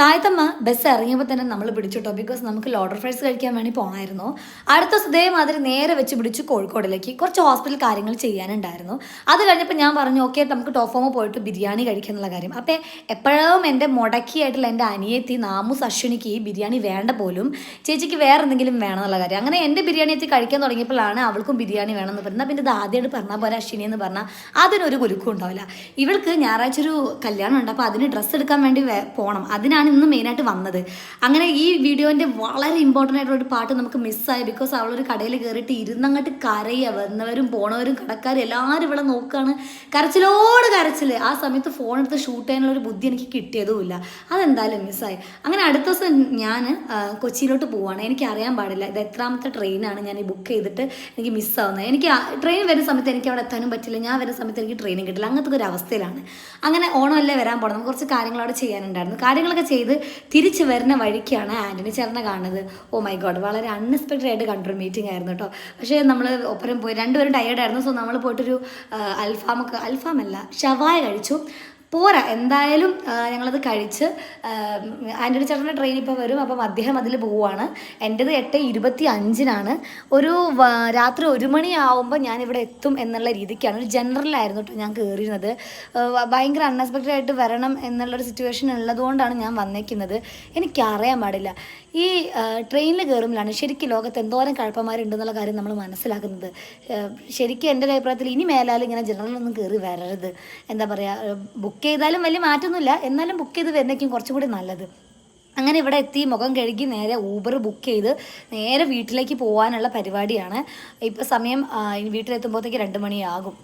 താഴത്തമ്മ bus ഇറങ്ങിയപ്പോൾ തന്നെ നമ്മൾ പിടിച്ചിട്ടോ. ബിക്കോസ് നമുക്ക് ലോഡർ ഫ്രൈസ് കഴിക്കാൻ വേണ്ടി പോകണമായിരുന്നു അടുത്ത ദിവസം ഇതേമാതിരി നേരെ വെച്ച് പിടിച്ചു കോഴിക്കോടിലേക്ക് കുറച്ച് ഹോസ്പിറ്റൽ കാര്യങ്ങൾ ചെയ്യാനുണ്ടായിരുന്നു. അത് കഴിഞ്ഞപ്പോൾ ഞാൻ പറഞ്ഞു ഓക്കെ നമുക്ക് ടോഫോമോ പോയിട്ട് ബിരിയാണി കഴിക്കാനുള്ള കാര്യം. അപ്പോൾ എപ്പോഴും എന്റെ മുടക്കിയായിട്ടുള്ള എന്റെ അനിയത്തി നാമു അശ്വിനിക്ക് ഈ ബിരിയാണി വേണ്ട പോലും. ചേച്ചിക്ക് വേറെ എന്തെങ്കിലും വേണമെന്നുള്ള കാര്യം. അങ്ങനെ എന്റെ ബിരിയാണി എത്തി കഴിക്കാൻ തുടങ്ങിയപ്പോഴാണ് അവൾക്കും ബിരിയാണി വേണമെന്ന് പറഞ്ഞാൽ പിന്നെ ഇത് ആദ്യമായിട്ട് പറഞ്ഞാൽ പോലെ അശ്വിനി എന്ന് പറഞ്ഞാൽ അതിനൊരു കുലുക്കും ഉണ്ടാവില്ല. ഇവൾക്ക് ഞായറാഴ്ച ഒരു കല്യാണം ഉണ്ട്. അപ്പോൾ അതിന് ഡ്രസ്സ് എടുക്കാൻ വേണ്ടി പോകണം അതിനാണ് ഇന്ന് മെയിനായിട്ട് വന്നത്. അങ്ങനെ ഈ വീഡിയോന്റെ വളരെ ഇമ്പോർട്ടന്റ് ആയിട്ടുള്ള ഒരു പാട്ട് നമുക്ക് മിസ്സായി ബിക്കോസ് അവളൊരു കടയിൽ കയറിയിട്ട് ഇരുന്നങ്ങോട്ട് കരയുക വന്നവരും പോണവരും കടക്കാരും എല്ലാവരും ഇവിടെ നോക്കുകയാണ് കരച്ചിലോട് കരച്ചിൽ ആ സമയത്ത് ഫോൺ എടുത്ത് ഷൂട്ട് ചെയ്യാനുള്ള ഒരു ബുദ്ധി എനിക്ക് കിട്ടിയതുമില്ല. അതെന്തായാലും മിസ്സായി അങ്ങനെ അടുത്ത ദിവസം ഞാൻ കൊച്ചിയിലോട്ട് പോവാണ്. എനിക്ക് അറിയാൻ പാടില്ല. ഇത് എത്രാമത്തെ ട്രെയിനാണ് ഞാൻ ഈ ബുക്ക് ചെയ്തിട്ട് എനിക്ക് മിസ്സാവുന്നത് എനിക്ക് ട്രെയിൻ വരുന്ന സമയത്ത് എനിക്ക് അവിടെ എത്താനും പറ്റില്ല. ഞാൻ വരുന്ന സമയത്ത് എനിക്ക് ട്രെയിനും കിട്ടില്ല. അങ്ങനത്തെ ഒരു അവസ്ഥയിലാണ്. അങ്ങനെ ഓണമല്ലേ വരാൻ പോകണം നമുക്ക് കുറച്ച് കാര്യങ്ങൾ അവിടെ ചെയ്യാനുണ്ടായിരുന്നു. കാര്യങ്ങളൊക്കെ ചെയ്ത് തിരിച്ചു വരുന്ന വഴിക്കാണ് ആന്റണി ചേർന്ന കാണുന്നത്. ഓ മൈ ഗോഡ് വളരെ അൺഎക്സ്പെക്റ്റഡ് ആയിട്ട് കണ്ടൊരു മീറ്റിംഗ് ആയിരുന്നു കേട്ടോ. പക്ഷേ നമ്മൾ ഒപ്പരം പോയി രണ്ടുപേരും ടയേർഡായിരുന്നു സോ നമ്മൾ പോയിട്ടൊരു അൽഫാമൊക്കെ അൽഫാമല്ല ഷവായ കഴിച്ചു. പോരാ. എന്തായാലും ഞങ്ങളത് കഴിച്ച് ആന്റണി ചേട്ടന്റെ ട്രെയിൻ ഇപ്പോൾ വരും. അപ്പം അദ്ദേഹം അതിൽ പോവുകയാണ് എന്റെത് എട്ട് ഇരുപത്തി അഞ്ചിനാണ് ഒരു രാത്രി ഒരു മണിയാവുമ്പോൾ ഞാനിവിടെ എത്തും എന്നുള്ള രീതിക്കാണ്. ഒരു ജനറലായിരുന്നു കേട്ടോ ഞാൻ കയറിയിരുന്നത് ഭയങ്കര അൺഎക്സ്പെക്റ്റഡ് ആയിട്ട് വരണം എന്നുള്ളൊരു സിറ്റുവേഷൻ ഉള്ളതുകൊണ്ടാണ് ഞാൻ വന്നേക്കുന്നത്. എനിക്കറിയാൻ പാടില്ല. ഈ ട്രെയിനിൽ കയറുമ്പോഴാണ് ശരിക്കും ലോകത്ത് എന്തോരം കഴപ്പന്മാരുണ്ടെന്നുള്ള കാര്യം നമ്മൾ മനസ്സിലാക്കുന്നത്. ശരിക്കും എന്റെ ഒരു അഭിപ്രായത്തിൽ ഇനി മേലാൽ ഇങ്ങനെ ജനറലൊന്നും കയറി വരരുത്. എന്താ പറയുക ബുക്ക് ചെയ്താലും വലിയ മാറ്റമൊന്നുമില്ല എന്നാലും ബുക്ക് ചെയ്ത് വരുന്നേക്കും കുറച്ചും കൂടി നല്ലത്. അങ്ങനെ ഇവിടെ എത്തി മുഖം കഴുകി നേരെ ഊബർ ബുക്ക് ചെയ്ത് നേരെ വീട്ടിലേക്ക് പോകാനുള്ള പരിപാടിയാണ്. ഇപ്പോൾ സമയം വീട്ടിലെത്തുമ്പോഴത്തേക്ക് രണ്ട് മണിയാകും.